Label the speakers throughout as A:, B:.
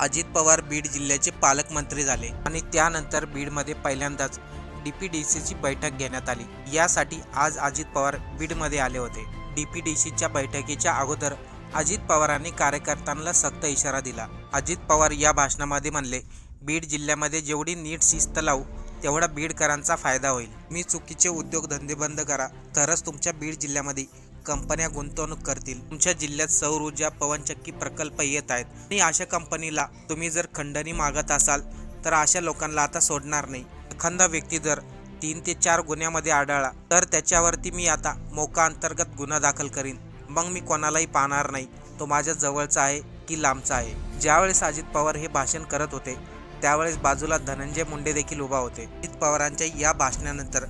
A: अजित पवार बीड जिल्ह्याचे पालकमंत्री झाले आणि त्यानंतर बीडमध्ये पहिल्यांदाच डी पी डी सीची बैठक घेण्यात आली. यासाठी आज अजित पवार बीडमध्ये आले होते. डी पी डी सीच्या बैठकीच्या अगोदर अजित पवारांनी कार्यकर्त्यांना सक्त इशारा दिला. अजित पवार या भाषणामध्ये म्हणले बीड जिल्ह्यामध्ये जेवढी नीट शिस्त लावू तेवढा बीडकरांचा फायदा होईल. मी चुकीचे उद्योगधंदे बंद करा तरच तुमच्या बीड जिल्ह्यामध्ये कंपन्या गुंतवणूक करतील. तुमच्या जिल्ह्यात सौर ऊर्जा पवनचक्की प्रकल्प येत आहेत. आणि अशा कंपनीला तुम्ही जर खंडणी मागत असाल तर अशा लोकांना आता सोडणार नाही. एखादा व्यक्ती जर तीन ते चार गुन्ह्यामध्ये आढळला तर त्याच्यावरती मी आता मोका अंतर्गत गुन्हा दाखल करीन. मग मी कोणालाही पाहणार नाही. तो माझ्या जवळचा आहे की लांबचा आहे. ज्यावेळेस अजित पवार हे भाषण करत होते त्यावेळेस बाजूला धनंजय मुंडे देखील उभा होते. अजित पवारांच्या या भाषणानंतर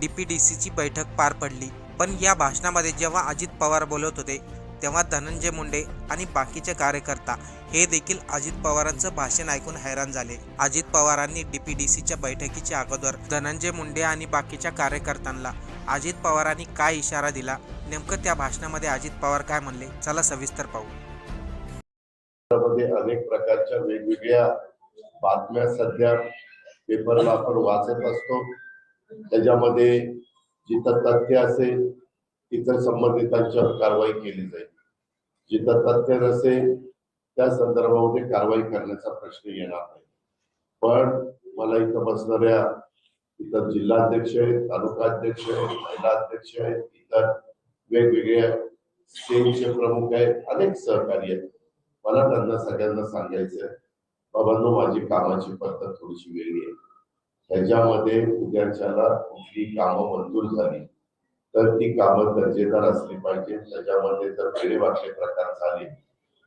A: डी पी डी सीची बैठक पार पडली. पण या भाषणामध्ये जेव्हा अजित पवार बोलत होते तेव्हा धनंजय मुंडे आणि बाकीचे कार्यकर्ता हे देखील अजित पवारांचं भाषण ऐकून हैराण झाले. अजित पवारांनी डीपीडीसीच्या बैठकीच्या अगोदर धनंजय मुंडे आणि बाकीच्या कार्यकर्त्यांना अजित पवारांनी काय इशारा दिला नेमकं त्या भाषणामध्ये अजित पवार काय म्हणले? चला सविस्तर पाहू.
B: अनेक प्रकारच्या वेगवेगळ्या बातम्या सध्या पेपरला आपण वाचत असतो. त्याच्यामध्ये जिथं तथ्य असेल तिथं संबंधितांच्यावर कारवाई केली जाईल. जिथं तथ्य नसेल त्या संदर्भामध्ये कारवाई करण्याचा प्रश्न येणार नाही. पण मला इथं बसणाऱ्या इथं जिल्हाध्यक्ष आहेत तालुका अध्यक्ष आहेत महिला अध्यक्ष आहेत इतर वेगवेगळ्या सेलचे प्रमुख आहेत अनेक सहकारी आहेत. मला त्यांना सगळ्यांना सांगायचंय बाबांनो माझी कामाची पद्धत थोडीशी वेगळी आहे. ह्याच्यामध्ये उद्याच्याला कुठली कामं मंजूर झाली तर ती कामं दर्जेदार असली पाहिजे त्याच्यामध्ये जर वेळेवाटले प्रकार झाले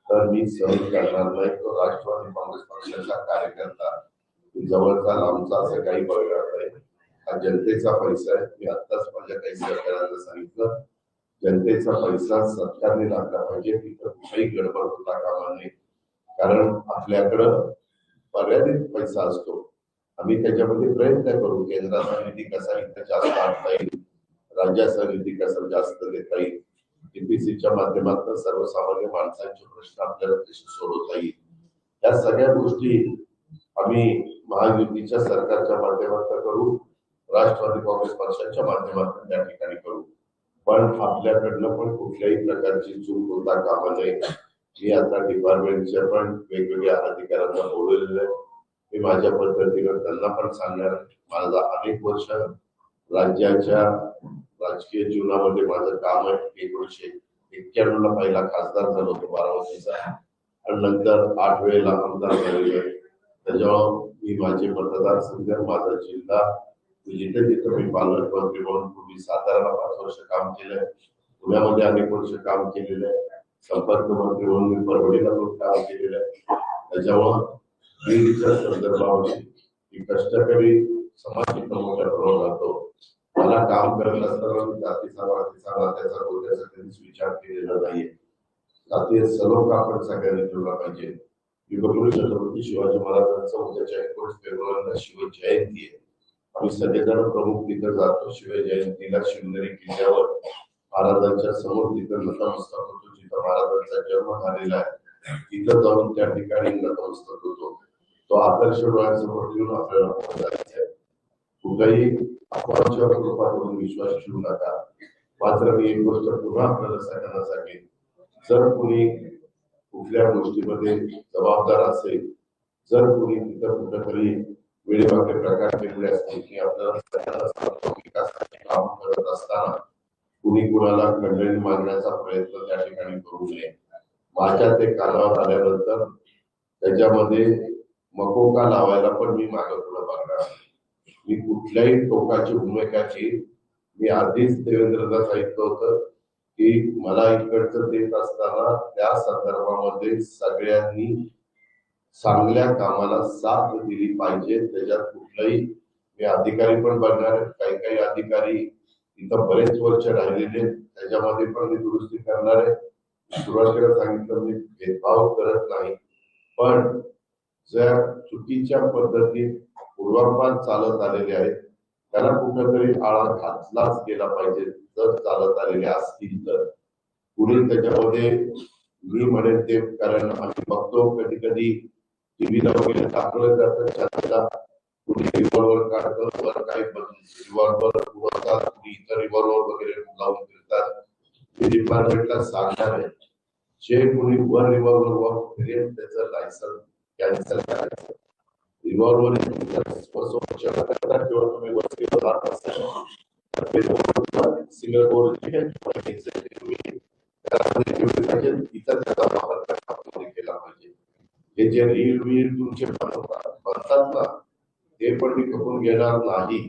B: तर मी सहज करणार नाही. तो राष्ट्रवादी काँग्रेस पक्षाचा कार्यकर्ता जवळचा लांबचा असं काही बघणार नाही. हा जनतेचा पैसा आहे. मी आत्ताच माझ्या काही सरकारांना सांगितलं जनतेचा पैसा सरकारने लागला पाहिजे. तिथं कुठेही गडबड होता कामा नये. कारण आपल्याकडं मर्यादित पैसा असतो. आम्ही त्याच्यामध्ये प्रयत्न करू केंद्राचा निधी कसा इथं जास्त आणता येईल राज्याचा निधी कसा जास्त देता येईल टीपीसीच्या माध्यमातून सर्वसामान्य माणसांचे प्रश्न आपल्याला कसे सोडवता येईल. या सगळ्या गोष्टी आम्ही महायुतीच्या सरकारच्या माध्यमातून करू राष्ट्रवादी काँग्रेस पक्षाच्या माध्यमातून त्या ठिकाणी करू. पण आपल्याकडनं पण कुठल्याही प्रकारची चूक होता कामा नये. मी आता डिपार्टमेंटच्या पण वेगवेगळ्या अधिकाऱ्यांना बोलवलेलं आहे. मी माझ्या पद्धतीनं त्यांना पण सांगणार माझा अनेक वर्ष राज्याच्या राजकीय जीवनामध्ये माझं काम आहे. एकोणीशे एक्क्याण्णव ला पहिला खासदार झालो होतो बारामतीचा. आणि नंतर आठ वेळेला आमदार झालेलो आहे. त्याच्यामुळं मी माझे मतदारसंघ माझा जिल्हा जिथे जिथे मी पालकमंत्री म्हणून पूर्वी साताराला पाच वर्ष काम केलंय. पुण्यामध्ये अनेक वर्ष काम केलेलं आहे. संपर्क मंत्री म्हणून मी परभणीला पण काम केलेलं आहे. त्याच्यामुळं बीडच्या संदर्भामध्ये ही कष्टकरी समाज मोठ्या प्रमाणात राहतो मला काम करत असताना जातीचा वाटीचा नात्याचा गोत्याचा कधीच विचार केलेला नाहीये. जातीय सर्व आपण सगळ्यांनी ठेवला पाहिजे. युगपुरुष छत्रपती शिवाजी महाराजांचा उद्याच्या एकोणीस फेब्रुवारीला शिव जयंती आहे. आम्ही सगळेजण प्रमुख तिथं जातो. शिव जयंतीला शिवनेरी किल्ल्यावर महाराजांच्या समोर तिथं नतमस्तक होतो जिथं महाराजांचा जन्म झालेला आहे. तिथं जाऊन त्या ठिकाणी नतमस्तक होतो. तो आदर्श डोळ्यांसमोर ठेवून आपल्याला पुढे कुठलाही अफवांच्या रूपातून विश्वास ठेवू नका. मात्र मी एक गोष्ट पुन्हा आपल्याला सगळ्यांना सांगेन. जर कोणी कुठल्या गोष्टीमध्ये जबाबदार असेल जर कोणी तिथं कुठेतरी वेळेमागे प्रकार केलेले असतील की आपल्याला सगळ्यांना सांगतो विकासाचे काम करत असताना कुणी कुणाला खंडणी मागण्याचा प्रयत्न त्या ठिकाणी करू नये. माझ्या ते कानावर आल्यानंतर त्याच्यामध्ये मकोका लावायला पण मी मागं पुढे बघणार मी कुठल्याही टोकाची भूमिकाची मी आधीच देवेंद्रला सांगितलं होतं की मला इकडचं देत असताना त्या संदर्भामध्ये सगळ्यांनी चांगल्या कामाला साथ दिली पाहिजे. त्याच्यात कुठलाही मी अधिकारी पण बघणार काही काही अधिकारी इथं बरेच वर्ष राहिलेले आहेत. त्याच्यामध्ये पण मी दुरुस्ती करणार आहे. सुरुवातीला सांगितलं मी भेदभाव करत नाही. पण ज्या चुकीच्या पद्धतीत पूर्वापार चालत आलेले आहेत त्याला कुठेतरी आळा घातलाच गेला पाहिजे जर चालत आलेले असतील तर. पुढील त्याच्यामध्ये मी म्हणेन ते कारण आम्ही बघतो कधी कधी टीव्हीला वगैरे दाखवलं जातं चर्चा कुणी रिव्हॉल्वर काढतं वर काही रिव्हॉल्वर पुरवतात कुणी इतर रिव्हॉल्वर वगैरे लावून फिरतात. डिपार्टमेंटला सांगणार आहे. जे कुणी वर रिव्हॉल्वर वर फिरेल त्याचं लायसन कॅन्सल करायचं रिव्हॉल्वर करता किंवा तुम्ही वस्तीवर राहत असाल ते सिंगल बोर्ड इतर त्याचा वापर केला पाहिजे हे जे रील तुमचे बनतात ना ते पण मी खपून घेणार नाही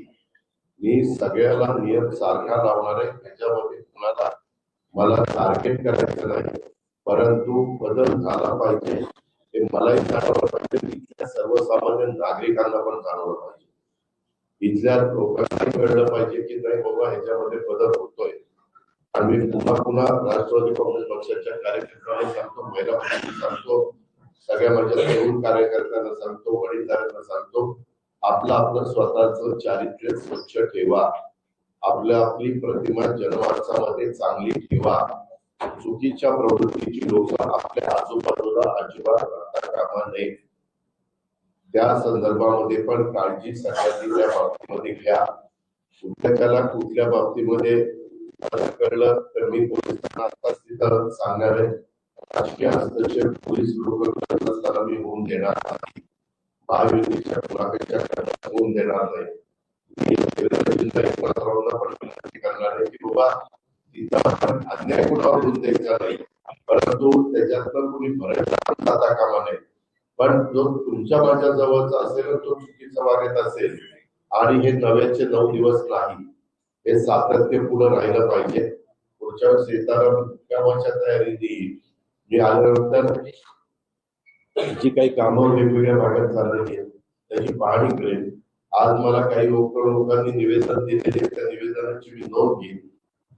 B: मी सगळ्याला नियम सारखा लावणार आहे त्याच्यामध्ये कुणाला मला टार्गेट करायचं नाही परंतु बदल झाला पाहिजे. हे मलाही जाणवलं पाहिजे इथल्या सर्वसामान्य नागरिकांना पण जाणवलं पाहिजे. इथल्या लोकांनाही कळलं पाहिजे की नाही बाबा ह्याच्यामध्ये बदल होतोय. आणि मी पुन्हा पुन्हा राष्ट्रवादी काँग्रेस पक्षाच्या कार्यकर्त्यांना सांगतो महिला सांगतो सगळ्या माझ्या तरुण कार्यकर्त्यांना सांगतो वडीलधाऱ्यांना सांगतो आपलं आपलं स्वतःच चारित्र्य स्वच्छ ठेवा. आपल्या आपली प्रतिमा जनमानसामध्ये चांगली ठेवा. चुकीच्या प्रवृत्तीची लोक आपल्या आजूबाजूला अजिबात राहता कामा नये. त्या संदर्भामध्ये पण काळजी सगळ्यांनी त्या बाबतीमध्ये घ्या. उद्योगाला कुठल्या बाबतीमध्ये कळलं तर मी पोलिसांना आताच तिथं सांगणार आहे. राजकीय हस्तक्षेप पोलीस लोक करत असताना मी होऊन देणार नाही. महायुतीच्या मुलाखतीच्या होऊन देणार नाही. मी देवेंद्र जिल्हा एकनाथरावांना पण विनंती करणार आहे की बाबा अन्याय कुणावर होऊन द्यायचा नाही परंतु त्याच्यातनं कुणी भरत जाता कामा नये. पण जो तुमच्या माझ्या जवळचा असेल तो चुकीचा वागत असेल आणि हे नव्याचे नऊ दिवस नाही हे सातत्य पुढे राहिलं पाहिजे. पुढच्या वेळेस येताना कामाच्या तयारीने मी आल्यानंतर जी काही कामं वेगवेगळ्या भागात चाललेली आहेत त्याची पाहणी करेल आज मला काही लोक लोकांनी निवेदन दिलेले त्या निवेदनाची मी नोंद घेईन.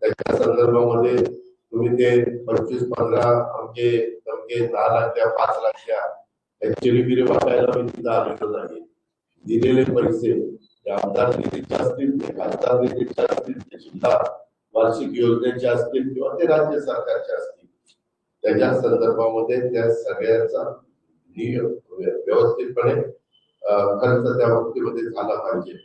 B: त्याच्या संदर्भामध्ये तुम्ही ते पंचवीस पंधरा अंके अंके दहा लाखच्या पाच लाखच्या ऍक्च्युली बिरे वाटायला मी तिथं आलेलो नाही. दिलेले पैसे आमदार निधीचे असतील ते खासदार निधीचे असतील ते सुद्धा वार्षिक योजनेचे असतील किंवा ते राज्य सरकारचे असतील. त्याच्या संदर्भामध्ये त्या सगळ्याचा व्यवस्थितपणे खर्च त्या बाबतीमध्ये झाला पाहिजे.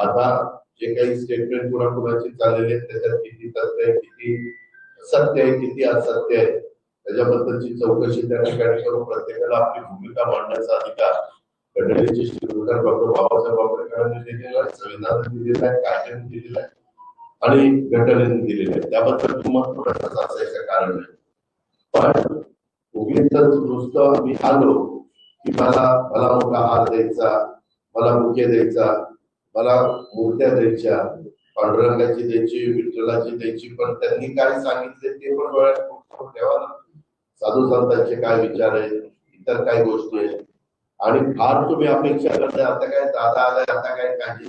B: आता जे काही स्टेटमेंट पुन्हा कुणाची चाललेले आहेत त्याच्यात किती तथ्य आहे किती सत्य आहे किती असत्य आहे त्याच्याबद्दलची चौकशी त्या ठिकाणी करून प्रत्येकाला आपली भूमिका मांडण्याचा अधिकार घटनेचे शिरोधार डॉक्टर बाबासाहेब आंबेडकरांनी दिलेला आहे संविधानाने दिलेला आहे कायद्याने दिलेला आहे आणि घटनेने दिलेले आहे. त्याबद्दल तुम्हाला थोडंसं असायचं कारण नाही. पण उगीच नुसतं मी आलो की मला मला मोठा हार द्यायचा मला मुख्य द्यायचा मला मूर्त्या द्यायच्या पांडुरंगाची द्यायची विठ्ठलाची द्यायची पण त्यांनी काय सांगितले ते पण डोळ्यात ठेवा ना. साधू संतांचे काय विचार आहेत इतर काय गोष्टी आहेत. आणि फार तुम्ही अपेक्षा करताय आता काय दादा आलाय आता काय काही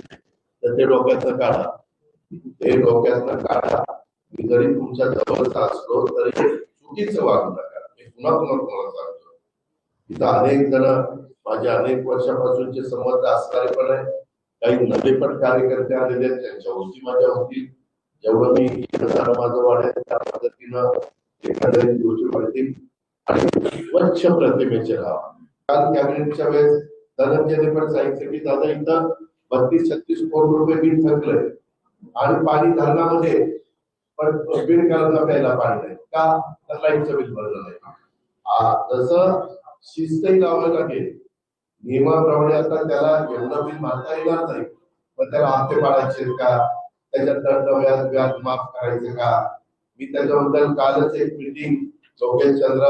B: तर ते डोक्याचं काढा. ते डोक्यातनं काढा. मी जरी तुमच्या जवळचा असलो तरी चुकीचं वागू नका. मी पुन्हा पुन्हा तुम्हाला सांगतो. इथं अनेक जण माझ्या अनेक वर्षापासूनचे संबंध असणारे पण आहे काही नवे पण कार्यकर्ते आलेले आहेत त्यांच्या गोष्टी माझ्या होतील जेवढं मी माझं वाढेल त्या पद्धतीनं एखाद्या गोष्टी वाढतील आणि स्वच्छ प्रतिमेचे राहा काल कॅबिनेटच्या वेळेस धनंजयने पण सांगितलं की दादा इथं बत्तीस छत्तीस कोटी रुपये बिल थकलंय. आणि पाणी धरणामध्ये पण बिल करायला प्यायला पाणी नाही. का? तर लाईटचं बिल भरलं नाही. आ, तसं शिस्तही लावावं लागेल नियमाप्रमाणे आता त्याला एवढं बिल मारता येणार नाही पण त्याला हप्ते पाडायचे का? त्याच्या दंड व्याज व्याज माफ करायचं का? मी त्याच्याबद्दल कालच एक मीटिंग लोकेश चंद्र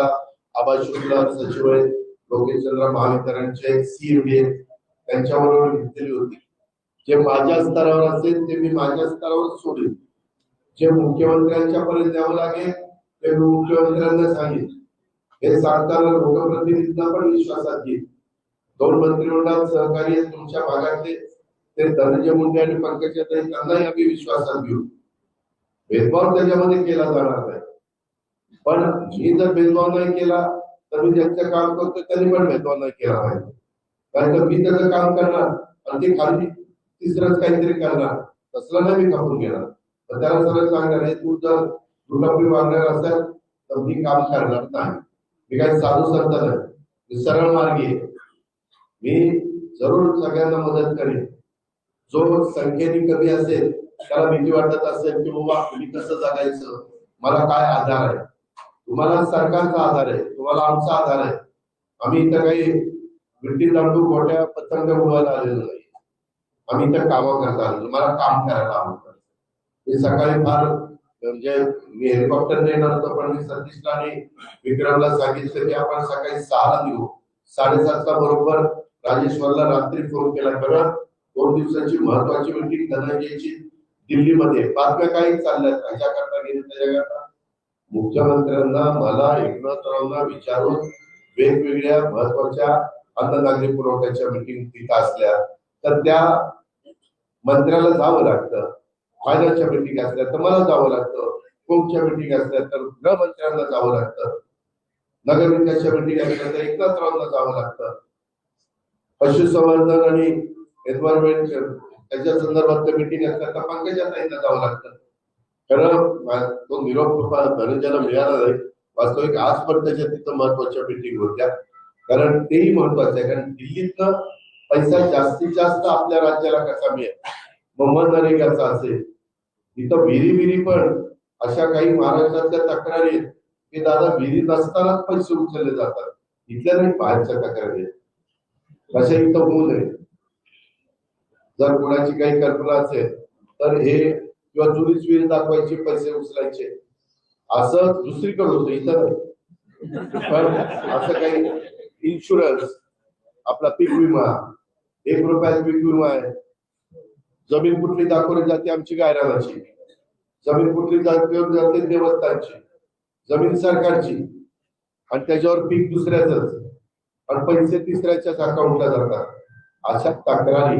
B: आबा शुक्ला सचिव आहेत लोकेश चंद्र महावितरणचे सीएमडी त्यांच्याबरोबर घेतलेली होती. जे माझ्या स्तरावर असेल ते मी माझ्या स्तरावर सोडेन जे मुख्यमंत्र्यांच्या पर्यंत द्यावं लागेल ते मी मुख्यमंत्र्यांना सांगेल हे सांगताना लोकप्रतिनिधींना पण विश्वासात घेईल दोन मंत्रिमंडळ सहकारी आहेत तुमच्या भागातले ते धनंजय मुंडे आणि पंकज त्यांनाही आम्ही विश्वासात घेऊ. भेदभाव त्याच्यामध्ये केला जाणार नाही. पण मी जर भेदभाव नाही केला तर मी ज्यांचं काम करतो त्यांनी पण भेदभाव नाही केला पाहिजे. कारण मी त्याचं काम करणार आणि ते खाली तिसरंच काहीतरी करणार तसलं नाही मी कापून घेणार. तर त्याला सरळ सांगणार आहे तू जर दुर्गापुरी मारणार असेल तर मी काम करणार नाही. मी काही साधू संत नाही. मी सरळ मार्गी आहे. मी जरूर सगळ्यांना मदत करेन. जो संख्येने कमी असेल त्याला भीती वाटत असेल की बाबा मी कसं जगायचं? मला काय आधार आहे? तुम्हाला सरकारचा आधार आहे तुम्हाला आमचा आधार आहे. आम्ही इथं काही विटी दांडू गोट्या पतंग उडवायला आलेलो नाही. आम्ही इथं कामं करता आलेलो. मला काम करायला आवडतं. मी सकाळी फार म्हणजे मी हेलिकॉप्टर येणार होतो पण मी सतीशला आणि विक्रमला सांगितलं की आपण सकाळी सहाला देऊ साडेसातला बरोबर राजेश्वरला रात्री फोन केला कारण दोन दिवसाची महत्वाची मीटिंग धनंजयची दिल्लीमध्ये. बातम्या काही चालल्यात? त्याच्याकरता गेली त्याच्याकरता? मुख्यमंत्र्यांना मला एकनाथरावांना विचारून वेगवेगळ्या महत्त्वाच्या अन्न नागरी पुरवठ्याच्या मीटिंग तिथं असल्या तर त्या मंत्र्याला जावं लागतं. फायनान्सच्या मीटिंग असल्या तर मला जावं लागतं. कोणच्या मीटिंग असल्या तर गृहमंत्र्यांना जावं लागतं. नगरविकासच्या मीटिंग असल्या तर एकनाथरावांना जावं लागतं. पशुसंवर्धन आणि एन्व्हायरमेंट त्याच्या संदर्भात मीटिंग असतात. तर पंकजा इथं जावं लागतं. खरं तो निरोप कृपा धनंजयला मिळाला नाही. वास्तविक आजपर्यंतच्या तिथं महत्त्वाच्या मिटिंग होत्या. कारण तेही महत्वाचं आहे. कारण दिल्लीतनं पैसा जास्तीत जास्त आपल्या राज्याला कसा मिळेल? मग मनरेगाचा असेल? इथं विहिरी विहिरी पण अशा काही महाराष्ट्रातल्या तक्रारी आहेत. की दादा विहिरी नसतानाच पैसे उचलले जातात. इथल्या नाही बाहेरच्या तक्रारी आहेत. तशा होऊ नये? जर कोणाची काही कल्पना असेल तर हे किंवा जुनीच विहीर दाखवायचे पैसे उचलायचे असं दुसरीकडे होतं इथं नाही. पण असं काही इन्शुरन्स आपला पीक विमा एक रुपयात पीक विमा आहे. जमीन कुठली दाखवली जाते आमची गायरानाची? जमीन कुठली दाखवली जाते देवस्थानची? जमीन सरकारची? आणि त्याच्यावर पीक दुसऱ्याच आणि पैसे तिसऱ्याच्याच अकाउंटला जातात. अशा तक्रारी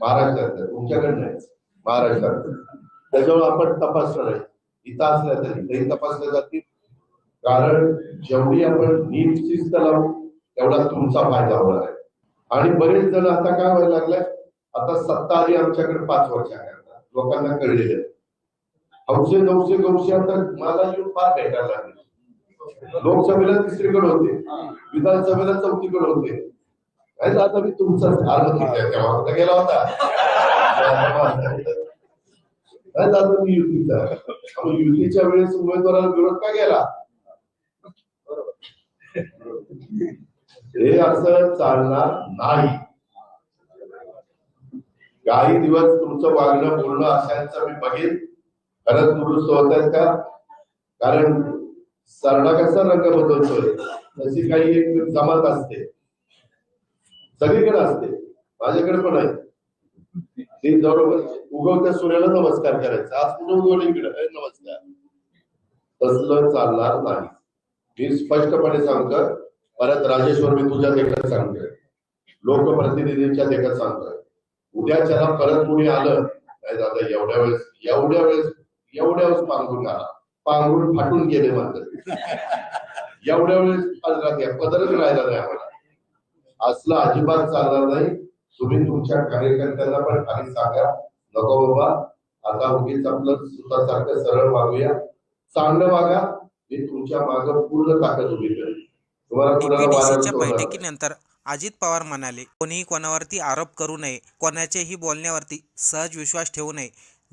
B: महाराष्ट्रात तुमच्याकडे नाही. महाराष्ट्रात. त्याच्यामुळे आपण तपासणार आहे. इथं असल्या तरी तरी तपासल्या जातील. कारण जेवढी आपण नीट शिस्त लावू तेवढा तुमचा फायदा होणार आहे. आणि बरेच जण आता काय व्हायला लागलाय आता सत्ता आधी आमच्याकडे पाच वर्ष आहे लोकांना कळलेलं आहे. हौसे नऊशे गौशे आता मला येऊन फार भेटायला लागले. लोकसभेला तिसरीकडे होते. विधानसभेला चौथीकडे होते. काय आता मी तुमचा आलो तिथे तेव्हा गेला होता. काय झालं मी युतीचा. युतीच्या वेळेस उमेदवाराला विरोध का गेला हे असं चालणार नाही. काही दिवस तुमचं वागणं बोलणं असायचं मी बघेन. खरंच दुरुस्त होत आहेत का? कारण सरडा कसा रंग बदलतोय. तशी काही एक जमात असते. सगळीकडे असते. माझ्याकडे पण आहे. ती बरोबर उगवत्या सूर्याला नमस्कार करायचा. आज कुठं उगवले इकडे? नमस्कार. तसलं चालणार नाही. मी स्पष्टपणे सांगतो परत राजेश्वर मी तुझ्या देखत सांगतोय. लोकप्रतिनिधींच्या देखत सांगतोय. उद्याच्याला परत कुणी आलं नाही दादा एवढ्या वेळेस एवढ्या वेळेस एवढ्या वेळेस मागून आला. पांघरून फाटून गेले मात्र. एवढ्या वेळेस पदरात घ्या. पदरच राहिला नाही आम्हाला. असलं अजिबात चालणार नाही. तुम्ही तुमच्या कार्यकर्त्यांना पण खाली सांगा. नको बाबा. आता उगीच आपलं स्वतःसारखं सरळ वागूया. चांगलं वागा. मी तुमच्या माग पूर्ण ताकद उभी तुम्हाला नाही.
A: बैठकीनंतर अजित पवार म्हणाले कोणीही कोणावरती आरोप करू नये. कोणाच्याही बोलण्यावरती सहज विश्वास ठेवू नये.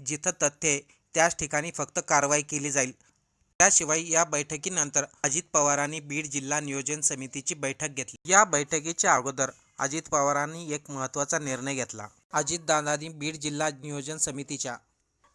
A: जिथं तथ्य त्याच ठिकाणी फक्त कारवाई केली जाईल. त्याशिवाय या बैठकीनंतर अजित पवारांनी बीड जिल्हा नियोजन समितीची बैठक घेतली. या बैठकीच्या अगोदर अजित पवारांनी एक महत्त्वाचा निर्णय घेतला. अजित दादांनी बीड जिल्हा नियोजन समितीच्या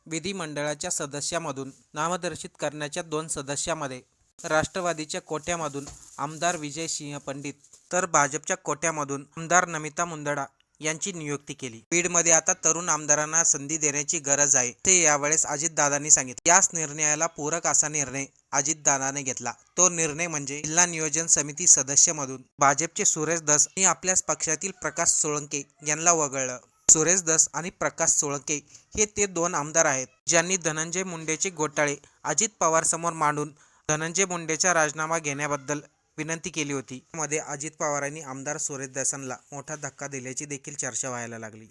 A: विधिमंडळाच्या सदस्यामधून नामदर्शित करण्याच्या दोन सदस्यामध्ये राष्ट्रवादीच्या कोट्यामधून आमदार विजय सिंह पंडित तर भाजपच्या कोट्यामधून आमदार नमिता मुंदडा यांची नियुक्ती केली. बीडमध्ये आता तरुण आमदारांना संधी देण्याची गरज आहे ते यावेळेस अजितदादांनी सांगितले. याच निर्णयाला पूरक असा निर्णय अजितदादाने घेतला. तो निर्णय म्हणजे जिल्हा नियोजन समिती सदस्यमधून भाजपचे सुरेश दस आणि आपल्याच पक्षातील प्रकाश सोळंके यांना वगळलं. सुरेश दस आणि प्रकाश सोळंके हे ते दोन आमदार आहेत ज्यांनी धनंजय मुंडेचे घोटाळे अजित पवार समोर मांडून धनंजय मुंडेचा राजीनामा घेण्याबद्दल विनंती केली होती. मध्ये अजित पवारांनी आमदार सुरेश दसांना मोठा धक्का दिल्याची देखील चर्चा व्हायला लागली.